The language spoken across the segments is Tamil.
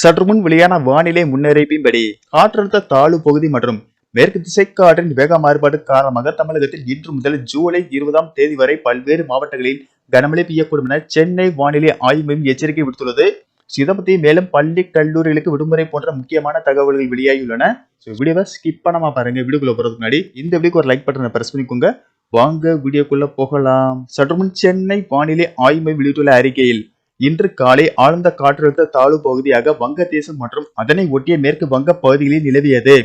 சற்று முன் வெளியான வானிலை முன்னறிவின்படி காற்றழுத்த தாழ்வு பகுதி மற்றும் மேற்கு திசை காற்றின் வேக மாறுபாடு காரணமாக தமிழகத்தில் இன்று முதல் ஜூலை இருபதாம் தேதி வரை பல்வேறு மாவட்டங்களில் கனமழை பெய்யக்கூடும் என சென்னை வானிலை ஆய்வு மையம் எச்சரிக்கை விடுத்துள்ளது. இதை பத்தி மேலும் பள்ளி கல்லூரிகளுக்கு விடுமுறை போன்ற முக்கியமான தகவல்கள் வெளியாகியுள்ளன. ஸோ வீடியோவை ஸ்கிப் பண்ணாம பாருங்க. வீடியோக்குள்ள போறதுக்கு முன்னாடி இந்த வீடியோக்கு ஒரு லைக் பட்டனை பிரஸ் பண்ணிக்கோங்க. வாங்க வீடியோக்குள்ள போகலாம். சற்று முன் சென்னை வானிலை ஆய்வு மையம் வெளியிட்டுள்ள அறிக்கையில் இன்று காலை ஆழ்ந்த காற்றழுத்த தாழ்வு பகுதியாக வங்கதேசம் மற்றும் அதனை ஒட்டிய மேற்கு வங்க பகுதிகளில் நிலவியது.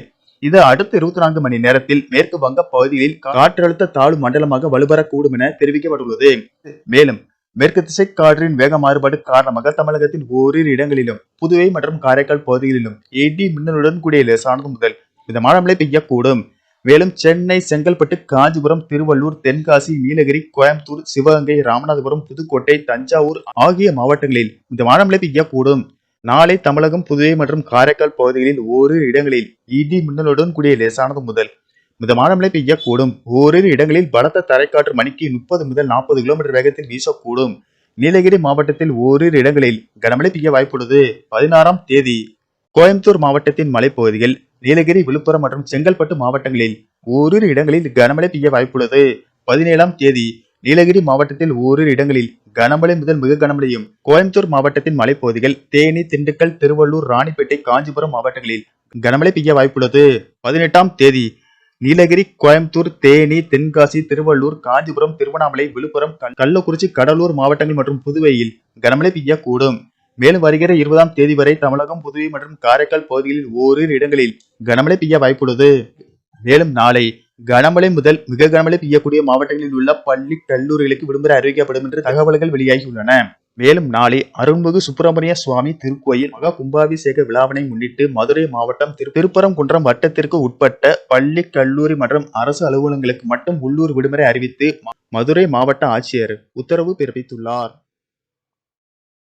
இது அடுத்த இருபத்தி நான்கு மணி நேரத்தில் மேற்கு வங்க பகுதிகளில் காற்றழுத்த தாழ்வு மண்டலமாக வலுப்பெறக்கூடும் என தெரிவிக்கப்பட்டுள்ளது. மேலும் மேற்கு திசை காற்றின் வேக மாறுபாடு காரணமாக தமிழகத்தின் ஓரிரு இடங்களிலும் புதுவை மற்றும் காரைக்கால் பகுதிகளிலும் இடி மின்னலுடன் கூடிய லேசானது முதல் மிதமான மழை பெய்யக்கூடும். மேலும் சென்னை செங்கல்பட்டு காஞ்சிபுரம் திருவள்ளூர் தென்காசி நீலகிரி கோயம்புத்தூர் சிவகங்கை ராமநாதபுரம் புதுக்கோட்டை தஞ்சாவூர் ஆகிய மாவட்டங்களில் இந்த வானமழை பெய்யக்கூடும் நாளை தமிழகம் புதுவை மற்றும் காரைக்கால் பகுதிகளில் ஓரிரு இடங்களில் இடி மின்னலுடன் கூடிய லேசானது முதல். மிதமான மழை பெய்யக்கூடும் ஓரிரு இடங்களில் பலத்த தரைக்காற்று மணிக்கு முப்பது முதல் நாற்பது கிலோமீட்டர் வேகத்தில் வீசக்கூடும். நீலகிரி மாவட்டத்தில் ஓரிரு இடங்களில் கனமழை பெய்ய வாய்ப்புள்ளது. பதினாறாம் தேதி கோயம்புத்தூர் மாவட்டத்தின் மலைப்பகுதிகள் நீலகிரி விழுப்புரம் மற்றும் செங்கல்பட்டு மாவட்டங்களில் ஓரிரு இடங்களில் கனமழை பெய்ய வாய்ப்புள்ளது. பதினேழாம் தேதி நீலகிரி மாவட்டத்தில் ஓரிரு இடங்களில் கனமழை முதல் மிக கனமழையும் கோயம்புத்தூர் மாவட்டத்தின் மலைப்பகுதிகள் தேனி திண்டுக்கல் திருவள்ளூர் ராணிப்பேட்டை காஞ்சிபுரம் மாவட்டங்களில் கனமழை பெய்ய வாய்ப்புள்ளது. பதினெட்டாம் தேதி நீலகிரி கோயம்புத்தூர் தேனி தென்காசி திருவள்ளூர் காஞ்சிபுரம் திருவண்ணாமலை விழுப்புரம் கள்ளக்குறிச்சி கடலூர் மாவட்டங்கள் மற்றும் புதுவையில் கனமழை பெய்யக்கூடும். மேலும் வருகிற இருபதாம் தேதி வரை தமிழகம் புதுவை மற்றும் காரைக்கால் பகுதிகளில் ஓரிரு இடங்களில் கனமழை பெய்ய வாய்ப்புள்ளது. மேலும் நாளை கனமழை முதல் மிக கனமழை பெய்யக்கூடிய மாவட்டங்களில் உள்ள பள்ளி கல்லூரிகளுக்கு விடுமுறை அறிவிக்கப்படும் என்று தகவல்கள் வெளியாகியுள்ளன. மேலும் நாளை அருள்மிகு சுப்பிரமணிய சுவாமி திருக்கோயில் மகா கும்பாபிஷேக விழாவினை முன்னிட்டு மதுரை மாவட்டம் திரு திருப்பரங்குன்றம் வட்டத்திற்கு உட்பட்ட பள்ளி கல்லூரி மற்றும் அரசு அலுவலகங்களுக்கு மட்டும் உள்ளூர் விடுமுறை அறிவித்து மதுரை மாவட்ட ஆட்சியர் உத்தரவு பிறப்பித்துள்ளார்.